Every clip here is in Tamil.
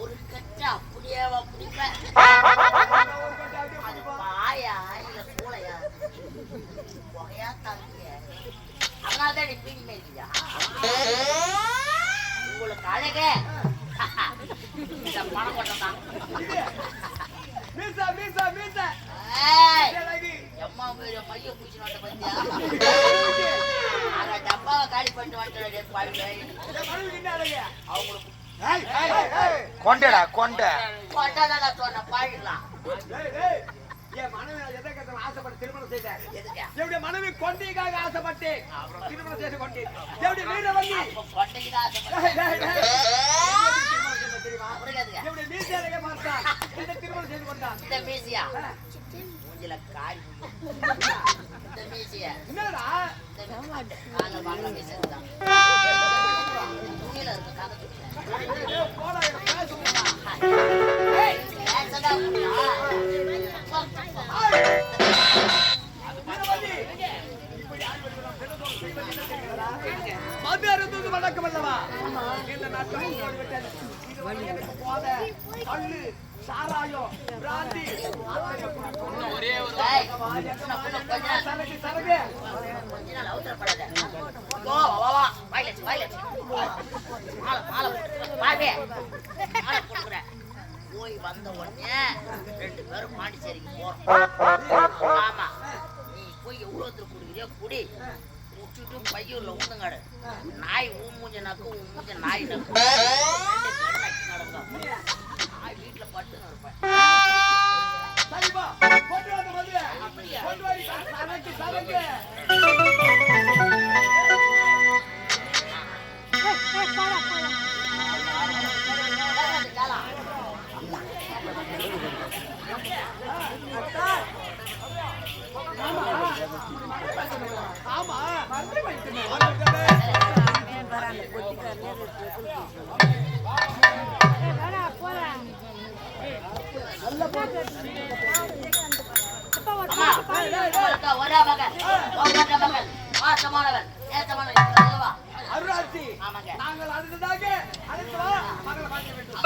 ஒரு கட்டு அப்படியேவா குடிப்பேன். அது பாயா இல்ல கூலையா புகையா தான் நீ பீடி மேய்க்கியா உங்களுக்கு அழகே. இந்த பணம் கொட்டம் தான் மீசா மீசா மீசா. ஏய், அழகு எம்மா மைய பூச்சி வந்த பத்தியா கொண்டடா என்னுடைய மனைவி கொண்டைக்காக ஆசைப்பட்டு திருமணம் செய்து கொண்டேன் திருமணம் செய்து கொண்டான் இந்த என்னடா துணியில அல்லவா? இந்த நாட்டில் உங்களோடு போதை, சாராயம், பிராந்தி, அத்தனை குடிக்கணும். சரக்கு, சரக்கு. வா வா வாயிலச்சு வாயிலச்சு மாலை மாலை வாவே மாலை போட்டுக்கிறேன் போய் வந்த உடனே ரெண்டு பேரும் பாண்டிச்சேரிக்கு போறோம் ஆமா நீ போய் எவ்வளோ தூரம் குடிக்கிறியோ குடி குடிச்சிட்டு பையூர்ல ஊந்துங்காடு நாய் ஊ மூஞ்ச நக்கு ஊ மூஞ்ச நாய் நக்கு நடக்கும் பட்டுன்னு இருப்பேன் சரிப்பா, கொண்டு வாங்க மதுவை. அப்படியா? கொண்டு வாடி, சரக்கு, சரக்கு. ஆமா அம்மா, உனக்கு ஒரே மகன், ஒப்பற்ற மகன், பாசமானவன், நேசமானவன், இது அல்லவா? அருளாட்சி. நாங்கள் அடுத்ததாக அடுத்து வா. மகளை மாற்றி விட்டு.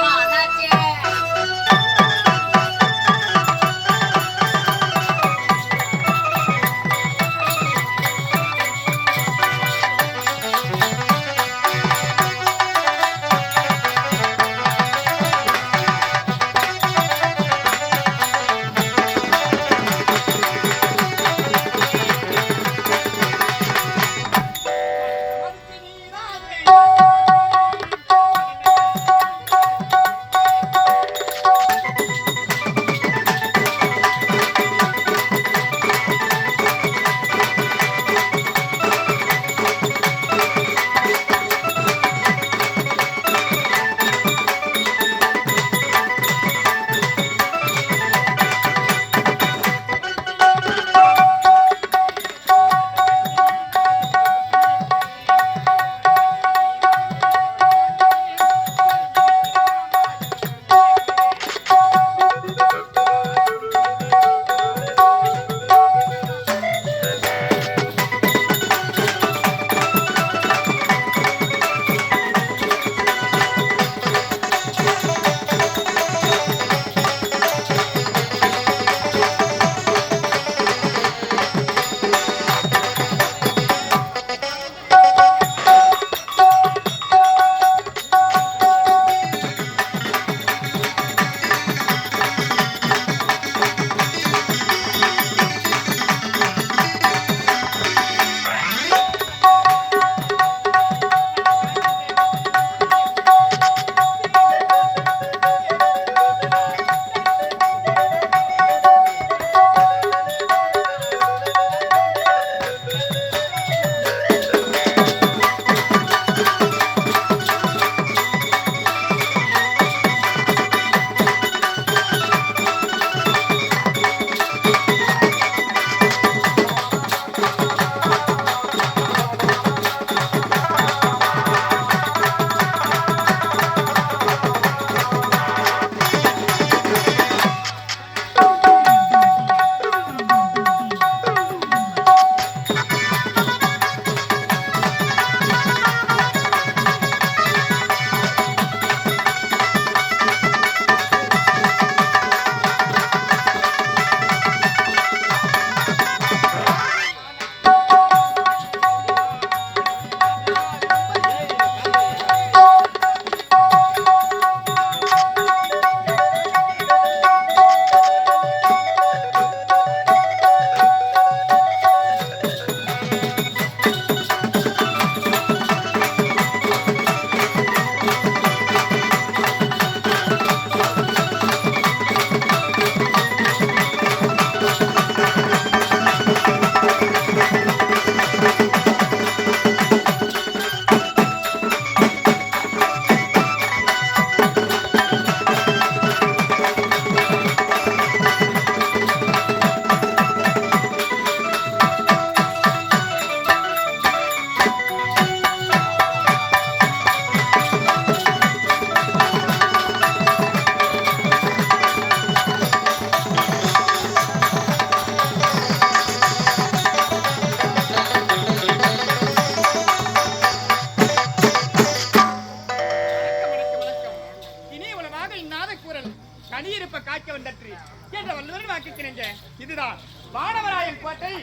கோட்டை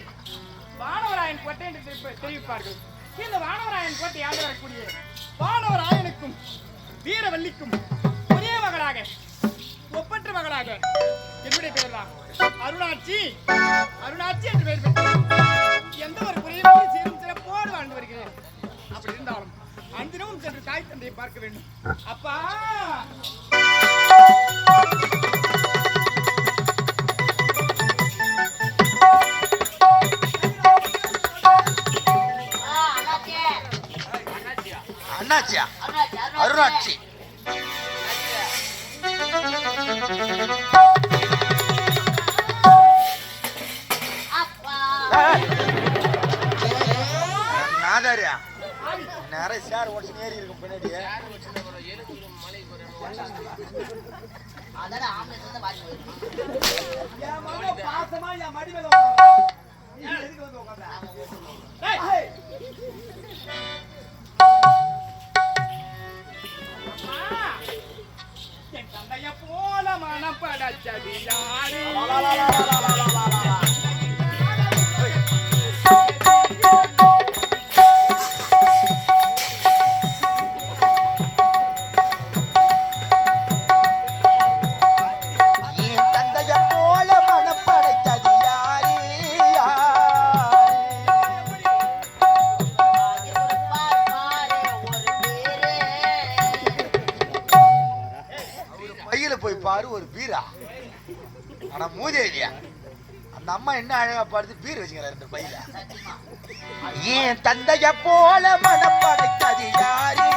வானவராயன் கோட்டை என்று தெரிவிப்பார்கள். இந்த வானவராயன் கோட்டை ஆண்டு வரக்கூடிய? வானவராயனுக்கும் வீரவல்லிக்கும் ஒரே மகளாக ஒப்பற்ற மகளாக என்னுடைய பெயர் அருணாட்சி அருணாட்சி என்று பெயர் பெற்றேன் எந்த ஒரு குறையும் சீரும் சிறப்போடு வாழ்ந்து வருகிறேன். அப்படி இருந்தாலும் அந்தினமும் சென்று தாய் தந்தையை பார்க்க வேண்டும். அப்பா! அண்ணாச்சியா அருணாட்சி நாதாரியா நிறைய சார் ஒன்று ஏறி இருக்கும் பின்னாடி. பாசமா என் தந்தைய போல மனம் படைச்சது யாரு வெளியில போய் பாரு ஒரு பீரா. ஆனா மூதே இல்லையா? அந்த அம்மா என்ன அழகா பாடுது? பீர் வச்சுக்கிறாரு இந்த பையில. ஏன் தந்தைய போல மனப்படைத்தது யாரு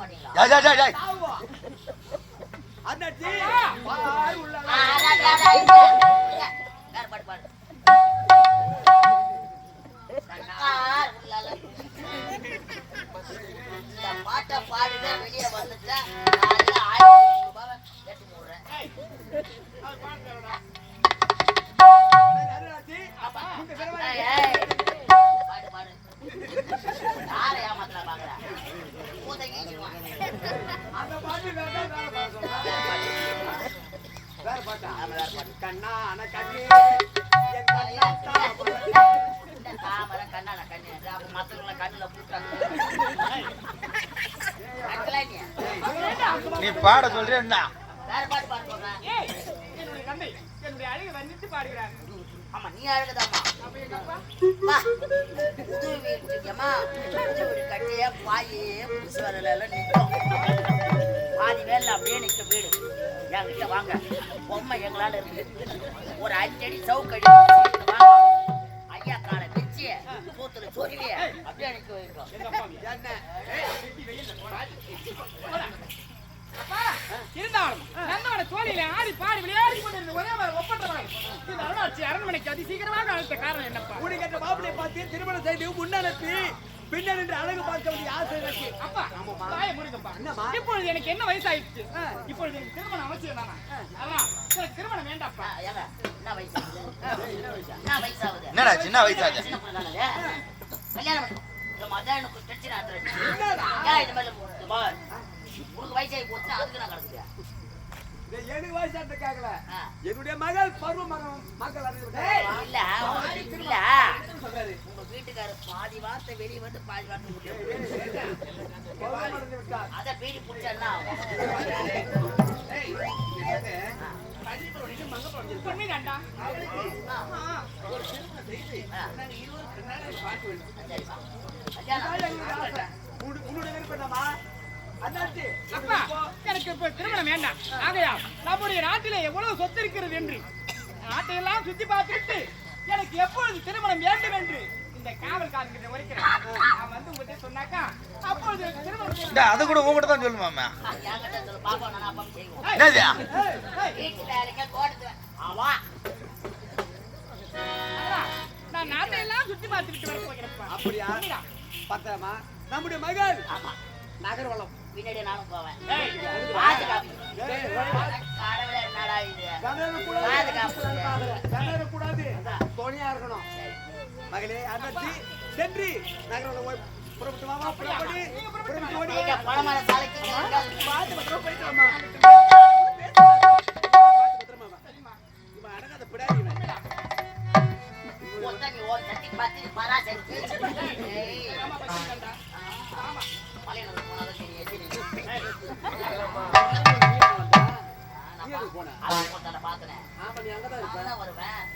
மாட்டீங்களா பாடு ஆமா நீ அழகுதாமா புது வீட்டுமா ஒரு கட்டையா பாயே புதுசு வரல பாதி வேலை அப்படியே நிற்க வீடு. என்கிட்ட வாங்க. பொம்மை எங்களால் இருக்குது ஒரு அஞ்சடி சவுக்கடி ஐயா காலை வச்சு கூத்துல அப்படியே இருந்தாலும் நந்தவன தோழியில ஆடி பாடி விளையாடி கொண்டிருந்த ஒரே மாதிரி ஒப்பற்றவர்கள் இந்த அருணாட்சி அரண்மனைக்கு அதி சீக்கிரமாக அழைத்த காரணம் என்னப்பா? கூடி கட்ட மாப்பிளை பார்த்து திருமணம் செய்து முன்னனுப்பி பின்னர் என்று அழகு பார்க்க வேண்டிய ஆசை எனக்கு அப்பா தாயை முருகப்பா என்னம்மா? இப்பொழுது எனக்கு என்ன வயசாயிடுச்சு? இப்பொழுது எனக்கு திருமணம் அவசியம் தானா? அதான் எனக்கு திருமணம் வேண்டாப்பா என்ன வயசாகுது? என்ன வயசாகுது? என்னடா சின்ன வயசாச்சு? சின்ன பிள்ளை தானே? கல்யாணம் பண்ணு. இந்த மச்சான் எனக்கு டென்ஷன் ஆத்துறேன். என்னடா? ஏன் இது மாதிரி இந்த பார், உனக்கு வயசாகி போச்சு அதுக்கு நான் கிடக்குறியா இது எனக்கு வயசாட்ட கேட்கல என்னுடைய மகள் பருவ மகன் மக்கள் அறிந்து இல்ல இல்ல உங்க வீட்டுக்காரர் பாதி வார்த்தை வெளியே வந்து பாதி வார்த்தை அத பேடி புடிச்சா உன்னுடைய விருப்பம் என்னம்மா? அப்பா எனக்கு இப்ப திருமணம் வேண்டாம். ஆகையா நம்முடைய நாட்டிலே எவ்வளவு சொத்து இருக்கிறது என்று நாட்டையெல்லாம் சுத்தி பார்த்துட்டு எனக்கு எப்பொழுது திருமணம் வேண்டும் என்று இந்த காவல்காரங்கிட்ட உரைக்கிறேன் நான் வந்து உங்ககிட்ட சொன்னாக்கா அப்பொழுது எனக்கு திருமணம் அது கூட உங்ககிட்ட தான் சொல்லுமாமே என்கிட்ட சொல்லு பாப்பா நான் நாட்டையெல்லாம் சுத்தி பார்த்துட்டு வர போகிறேன்ப்பா. அப்படியா? பார்த்தாமா நம்முடைய மகள். நகர்வளம். பின்னாடி நானும் போவேன் பாதுகாப்பு கடவுளே என்னடா இது. பாதுகாப்பு. கனரக்கூடாது. துணையா இருக்கணும் மகளே அண்ணாச்சி சென்று போய் புறப்பட்டு வாமா புறப்படி புறப்பட்டு ஓடி நீங்க வா. பணமான சாலைக்கு பார்த்து போயிட்டு. நான் வருவேன்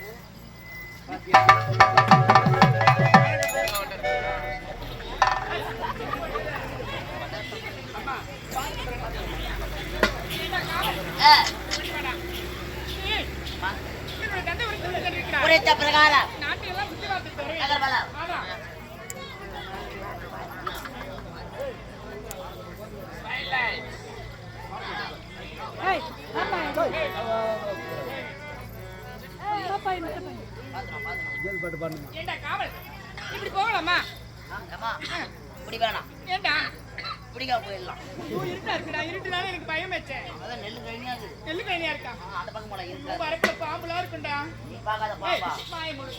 பிரகாரம். பாத்துறோம் பாத்துறோம் ஏண்டா காவல்? இப்படி போகலாமா? ஏம்மா இப்படி வேணாம். ஏண்டா? இப்படிக்கா போயிடலாம். ஐயோ, இருட்டா இருக்குடா. இருட்டுனால எனக்கு பயம் வச்சேன் அதான் நெல்லு கழினியாது நெல்லு கைனியா இருக்கா? அந்த பக்கம் போல உன் இருக்காது. வரப்புல பாம்புலாம் இருக்குண்டா. நீ பார்க்காத பாப்பா வாயை மூடு.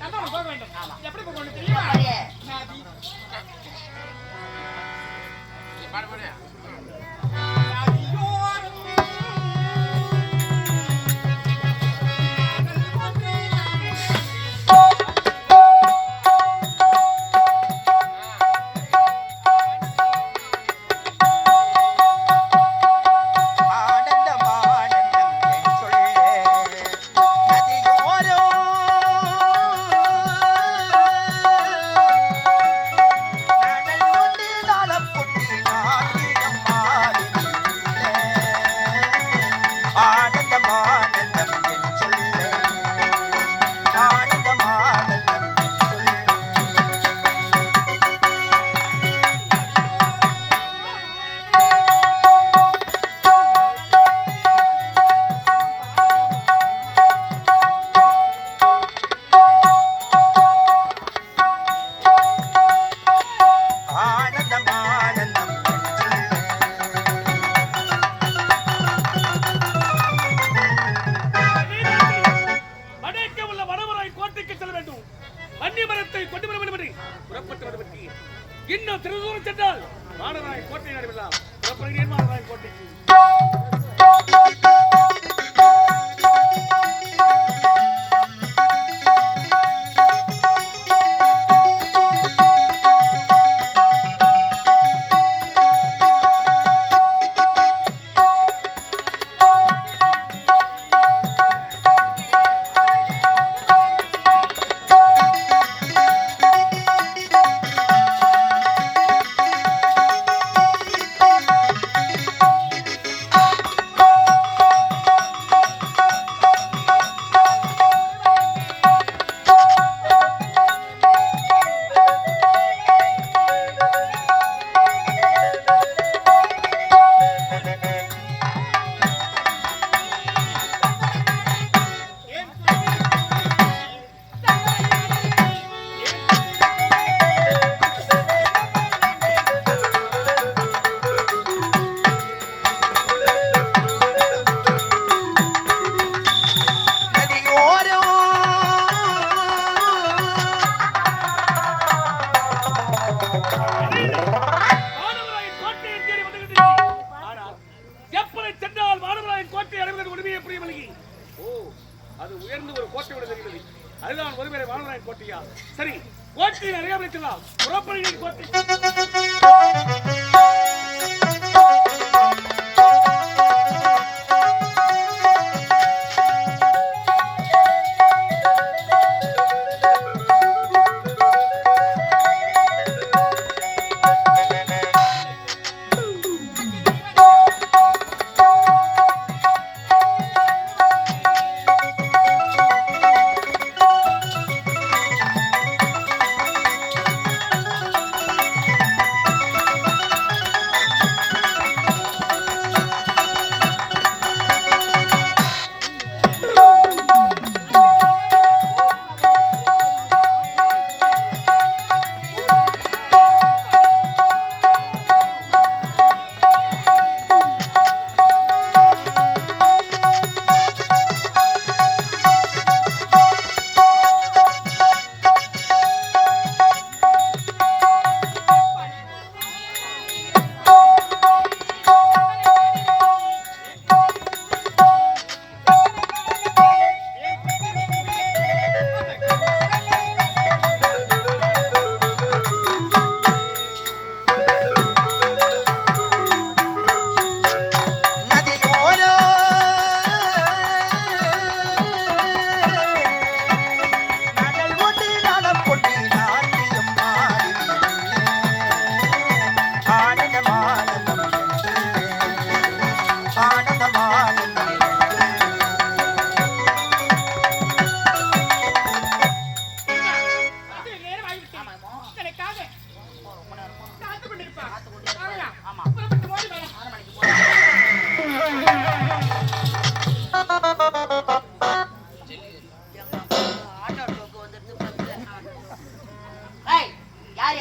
கந்தவனம் போக வேண்டும். ஆமா. எப்படி போக வேண்டும் தெரியுமா? அப்படியே. நாதி. ஆனந்தம்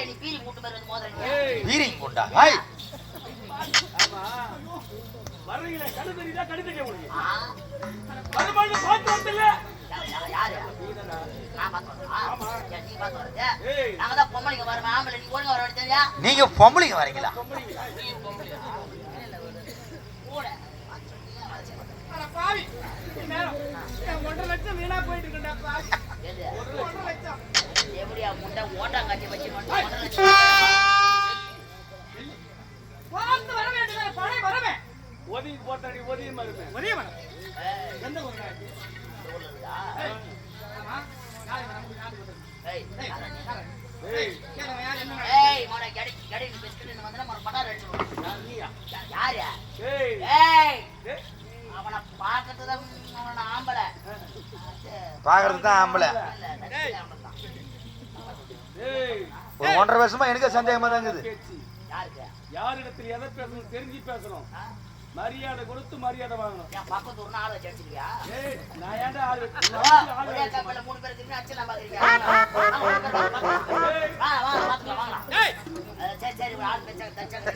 நீ பீலி மூட்டு மாதிரி வந்து மோதுறீங்க? வீரிங் கொண்டா? ஹாய். ஆமா வர்றீங்களே கடு தெரியுதா கடு தெரிய முடியும் வருமானு பார்த்து யாரு? ஏய் நாங்க தான் பொம்பளைங்க வருவேன், ஆம்பளை நீ ஒழுங்கா வர வேண்டியது தெரியா? நீங்க பொம்பளைங்க வரீங்களா? ஒன்றரை லட்சம் வீணா போயிட்டு இருக்குடா முண்டை ஓட்டாங்காட்டி வச்சு. ஒதுங்கி போட்டாடி ஒதுங்கி மருமே வரம். ஏய், எந்த வந்தா பாக்குறது தான் ஆம்பளை இல்ல, நடிச்சது அவன்தான். ஏய் ஒரு ஒன்றரை வருஷமா எனக்கு சந்தேகமா தான் இருக்குது யாரிடத்தில் எதை பேசணும் தெரிஞ்சு பேசணும்? மரியாதை கொடுத்து மரியாதை வாங்கணும் பக்கத்து ஒரு நாள் வச்சு அடிச்சிருக்கியா ஏய் நான் ஏன்டா ஆள் வச்சு- ஓ, நான் ஆள் ஒரே வச்சு- கப்பல்ல மூணு பேர் திரும்பி அடிச்சு நான் பாக்குறீங்க வா வா வாங்கலாம் அஹ் சரி சரி ஒரு ஆள் தச்சாங்க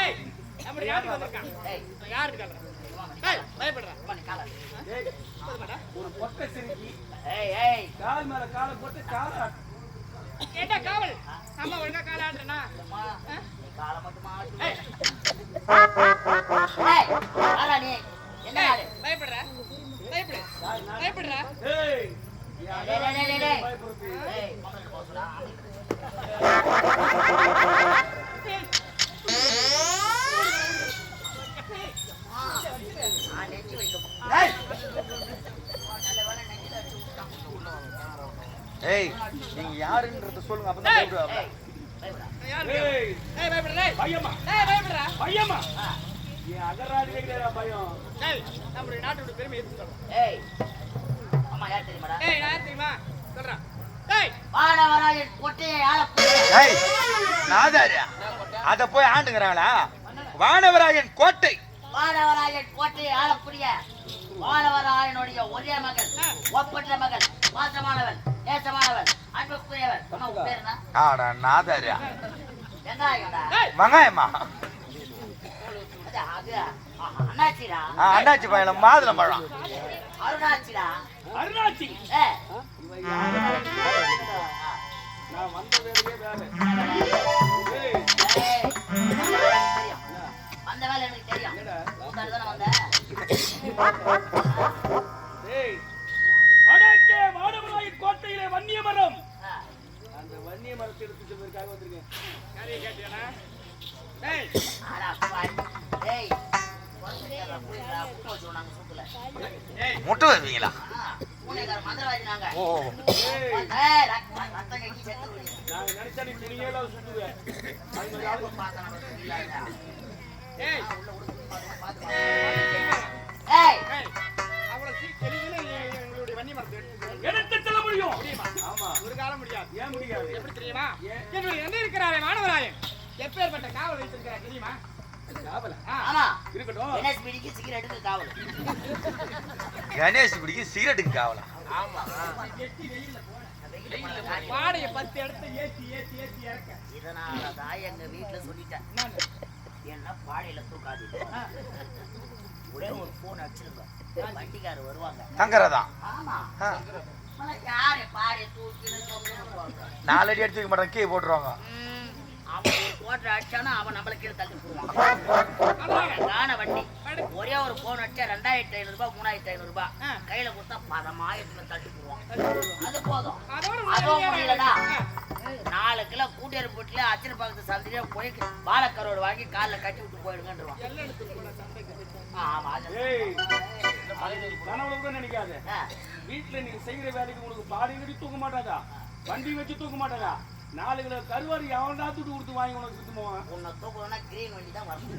ஏய் நம்ம யாருக்கு வந்திருக்கான் ஏய் ஒரு பொட்டை சிரிக்கி கால் மேல காலை போட்டு காலை. ஆட்டு. கேட்டா காவல்? அம்மா ஒழுங்கா கால ஆடுறனா காலை மட்டுமா ஆட்டு. ஏய் ஏய், யாரா நீ என்ன நாடு பயப்படுற பயப்படு பயப்படுறா ஏய் டேய், டேய், டேய், டேய், டேய். பயப்படுறது. ஏய், பொம்பளை போக சொல்றா. ஆ, நெஞ்சு வைக்கும். ஏய், நல்ல வேளை நெஞ்சில அடிச்சு விட்டுட்டான். ஏய் நீங்க யாருன்றத சொல்லுங்க அப்பதான் கூப்பிடுவாங்க ஏய், பயப்படா. யாரு ஏய் ஏய் பயப்படுற ஏய் பையம்மா ஏய் பயப்படுறா பையம்மா ஆ, என் அகராடிலே கிடையாது பயம் ஏய் நம்மளுடைய நாட்டோட பெருமை எடுத்து சொல்றோம் ஏய், அம்மா யார் தெரியுமாடா? ஏய் நான் தெரியுமா சொல்றேன் ஏய் வானவராயன் கோட்டையை ஆளக்கூடிய ஏய் நாதாரியா அத போய் ஆண்டுங்கிறாங்களா வானவராயன் கோட்டை. வானவராயன் கோட்டையை ஆளக்கூடிய வானவராயனுடைய ஒரே மகள் ஒப்பற்ற மகள் பாசமானவன் நேசமானவன் அன்புக்குரியவன். அம்மா உன் பேர் என்ன? ஆடா நாதாரியா வெங்காயம்டா. ஏய். வெங்காயமா? அது அண்ணாச்சிடா. அண்ணாச்சி பழம் மாதுளம் பழம். அருணாச்சிடா. அருணாச்சி? நான் வந்த வேலையே வடக்கே வானவராயின் கோட்டையிலே வன்னிய மரம். அந்த வன்னிய மரத்தை எடுத்து சொல்வதற்காக வந்திருக்கேன் கதையை. டேய், முட்டை வைப்பீங்களா. ஓ நினைச்சா நீ? டேய், ஏய், மாணவராயன் எப்பேற்பட்ட காவல் வைத்திருக்கிறார் தெரியுமா? காவல? காவல் கணேஷ் பிடிக்கும் சிகரெட்டுக்கு காரியம். வாடையை பத்து இடத்த ஏத்தி ஏத்தி ஏத்தி இறக்க. இதனாலதான் எங்க வீட்டுல சொல்லிட்டேன்? என்ன பாடையில தூக்காதீங்க. ஆ, ஒரே ஒரு போன் அடிச்சிருங்க வண்டிக்காரர் வருவாங்க தங்கறதா. நாலடி எடுத்து வைக்க மாட்டாங்க கீழே போட்டுருவாங்க. அவன் ஒரு கோட்டை அடிச்சானா அவன் நம்மள கீழே தள்ளி போடுவான் காண வண்டி. ஒரே ஒரு போன் அடிச்சா ரெண்டாயிரத்தி ஐநூறு ரூபாய் மூணாயிரத்தி ஐநூறு ரூபாய். ஆ. கையில கொடுத்தா பதமாயிரத்துல தள்ளி போடுவான் அது போதும். அதுவும் ஆ, நாலு கிலோ கூட்டியர் போட்டுல அச்சனை பக்கத்து சந்தையில போய் வாழைக்கரோடு வாங்கி காலில் கட்டி விட்டு போயிடுங்கன்றான் கனவுல கூட நினைக்காத. வீட்டுல நீங்க செய்யற வேலைக்கு உங்களுக்கு பாடி கட்டி தூக்க மாட்டாதா? வண்டி வச்சு தூக்க மாட்டாதா? நாலு கிலோ கருவாரி எவன்டா துட்டு கொடுத்து வாங்கி உனக்கு சுத்தமா உன்னை தூக்கணும்னா கிரீன் வண்டி தான் வரணும்.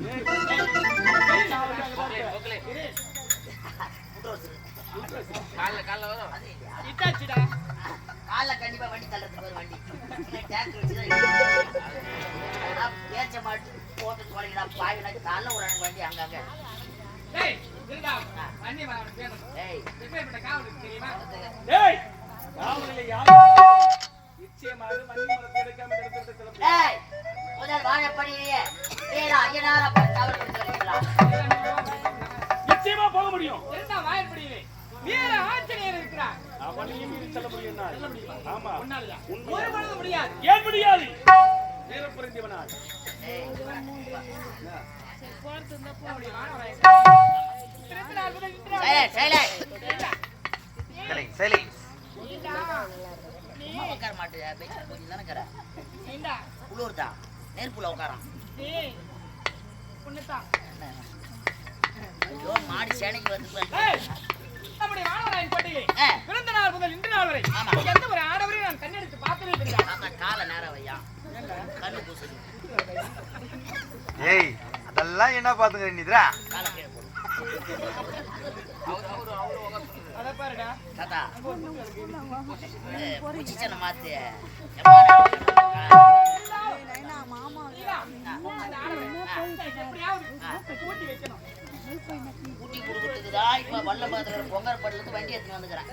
அது இல்லையா? இட்டாச்சிடா. காலைல கண்டிப்பா வண்டி தள்ளுறதுக்கு ஒரு வண்டி. tractor வச்சுதான் பேச்ச மாட்டு போட்டு தொலைங்கடா பாய்னா காலைல ஒரு வண்டி அங்கங்க. முதல் வாழப்படியிலேயே வேற ஐயனாரா நிச்சயமா போக முடியும். இரண்டாம் வாய்ப்படியிலே வீர ஆஞ்சநேயர் இருக்கிறார். அவனையும் செல்ல முடியும் ஆமா? ஒரு பொழுது முடியாது. ஏன் முடியாது? வீரப்புரிந்தவனால் ஏய். நம்முடைய மாணவராய் திருப்பினார் உட்கார மாட்டேன் பேச்சு கொஞ்சம் தானே. குளிர் தான் நெருப்புல உட்காரான். ஐயோ மாடி சேனைக்கு வந்து நம்முடைய மாணவராயின் பிறந்த நாள் முதல் இன்று நாள் வரை ஆமா. எந்த ஒரு ஆடவரையும் நான் கண்ணெடுத்து பார்த்ததே கிடையாது காலை நேரம் வையா? கண்ணு பூசுது. ஏய் அதெல்லாம் என்ன பாத்துங்க நித்ரா காலை கீழே தாத்தா பூச்சிச்சனை மாத்து நீடா. கொடுக்கறதுக்கு தான் பொங்கல் படலுக்கு வண்டி எடுத்துட்டு வந்துக்கிறேன்